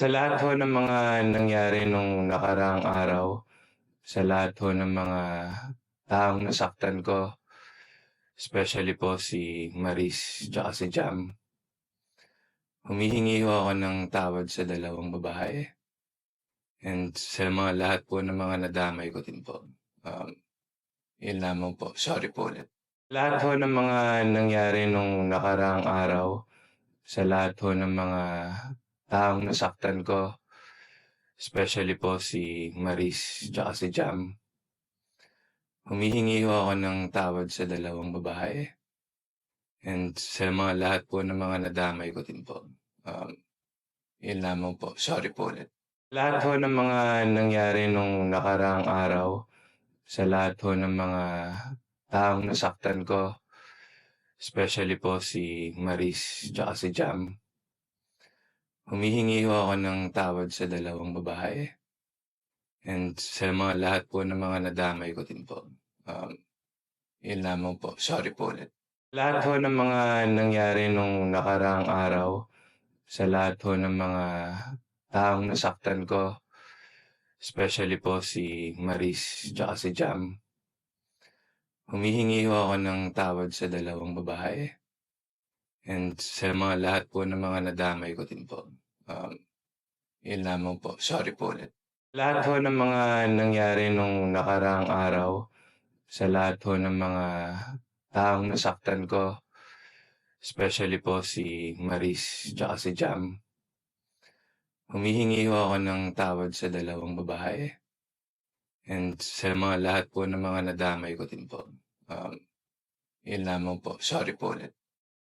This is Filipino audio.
Sa lahat ho ng mga nangyari nung nakaraang araw, sa lahat ho ng mga taong nasaktan ko, especially po si Maris tsaka si Jam, humihingi ho ako ng tawad sa dalawang babae. And sa mga lahat po ng mga nadamay ko din po. Um, yun lamang po. Sorry po ulit. Lahat ho ng mga nangyari nung nakaraang araw, sa lahat ho ng mga taong nasaktan ko, especially po si Maris tsaka si Jam, humihingi ho ako ng tawad sa dalawang babae. And sa mga lahat po ng mga nadamay ko din po. Um, yun lamang po. Sorry po ulit. Lahat ho ng mga nangyari nung nakaraang araw, sa lahat ho ng mga taong nasaktan ko, especially po si Maris tsaka si Jam, humihingi ho ako ng tawad sa dalawang babae. And sa mga lahat po ng mga nadamay ko din po. Um, yun lamang po. Sorry po ulit. Lahat ho ng mga nangyari nung nakaraang araw, sa lahat ho ng mga taong nasaktan ko, especially po si Maris tsaka si Jam, humihingi ho ako ng tawad sa dalawang babae. And sa mga lahat po ng mga nadamay ko din po. Um, yun lamang po. Sorry po ulit. Lahat ho ng mga nangyari nung nakaraang araw, sa lahat ho ng mga taong nasaktan ko, especially po si Maris tsaka si Jam, humihingi ho ako ng tawad sa dalawang babae. And sa mga lahat po ng mga nadamay ko din po. Um, yun lamang po. Sorry po ulit.